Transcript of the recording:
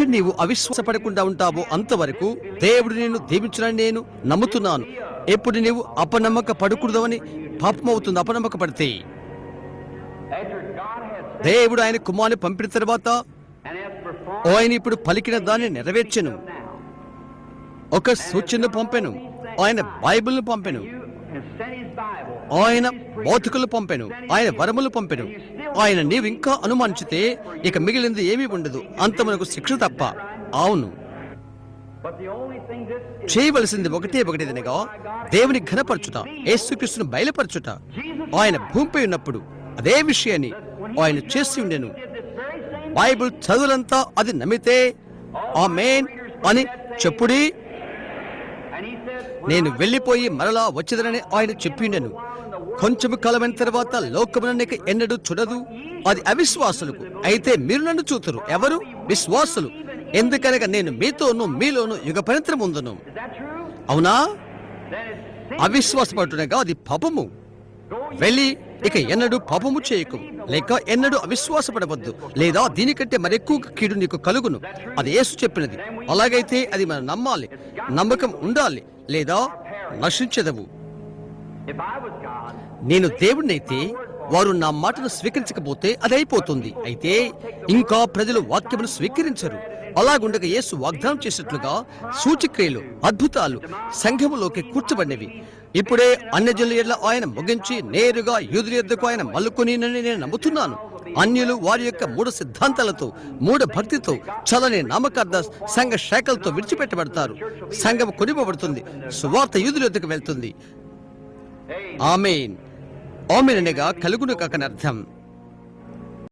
ఎక్కడ నీవు అవిశ్వాసపడకుండా ఉంటావో అంతవరకు దేవుడు నేను దీవించడని నేను నమ్ముతున్నాను. ఎప్పుడు నీవు అపనమ్మక పడకూడదని పాపమవుతుంది అపనమ్మక పడితే దేవుడు ఆయన కుమారుని పంపిన తర్వాత ఆయన ఇప్పుడు పలికిన దాన్ని నెరవేర్చెను. ఒక సూచనను పంపెను ఆయన బైబిల్ను పంపెను. ఆయన బౌతికులు పంపెను. ఆయన వరములు పంపెను. ఆయన నీవు ఇంకా అనుమానించితే ఇక మిగిలింది ఏమీ ఉండదు. అంతమనకు శిక్ష తప్ప. అవును. చేయవలసింది ఒకటే ఒకటి అనగా దేవుని ఘనపరచుట యేసుక్రీస్తును బయలుపరచుట. ఆయన భూమిపై ఉన్నప్పుడు అదే విషయాన్ని ఆయన చేసి ఉండెను. బైబిల్ చదువులంతా అది నమ్మితే ఆమేన్ అని చెప్పుడి నేను వెళ్ళిపోయి మరలా వచ్చేదనని ఆయన చెప్పిండెను. కొంచెం కాలమైన తర్వాత లోకమునకు ఎన్నడూ చూడదు. అది అవిశ్వాసులకు. అయితే మీరు నన్ను చూతురు. ఎవరు? విశ్వాసులు. ఎందుకనగా నేను మీతోను మీలోను యుగ పనిత్రం ఉందును అవునా? అవిశ్వాసపడునగా అది పాపము. వెళ్ళి ఇక ఎన్నడూ పాపము చేయకు. లేక ఎన్నడూ అవిశ్వాసపడవద్దు. లేదా దీనికంటే మరెక్కువ కీడు నీకు కలుగును. అది యేసు చెప్పినది. అలాగైతే అది మనం నమ్మాలి. నమ్మకం ఉండాలి. లేదా నశించదవు. నేను దేవుడినైతే వారు నా మాటను స్వీకరించకపోతే అది అయిపోతుంది. అయితే ఇంకా ప్రజలు వాక్యమును స్వీకరించరు. అలాగుండగా యేసు వాగ్దానం చేసినట్లుగా సూచక్రియలు అద్భుతాలు సంఘములోకి కూర్చబడినవి. ఇప్పుడే అన్యజనుల ఆయన ముగించి నేరుగా యూదుల యొద్దకు ఆయన మల్లుకొని నేను నమ్ముతున్నాను. అన్యులు వారి యొక్క మూడు సిద్ధాంతాలతో మూడు భక్తితో చలని నామకార్థ సంఘ శాఖలతో విడిచిపెట్టబడతారు. సంఘం కొనిపబడుతుంది. సువార్త యూదుల యొద్దకు వెళ్తుంది. ఆమెన్. ఆమెన్ అనగా కలుగును కాకని అర్థం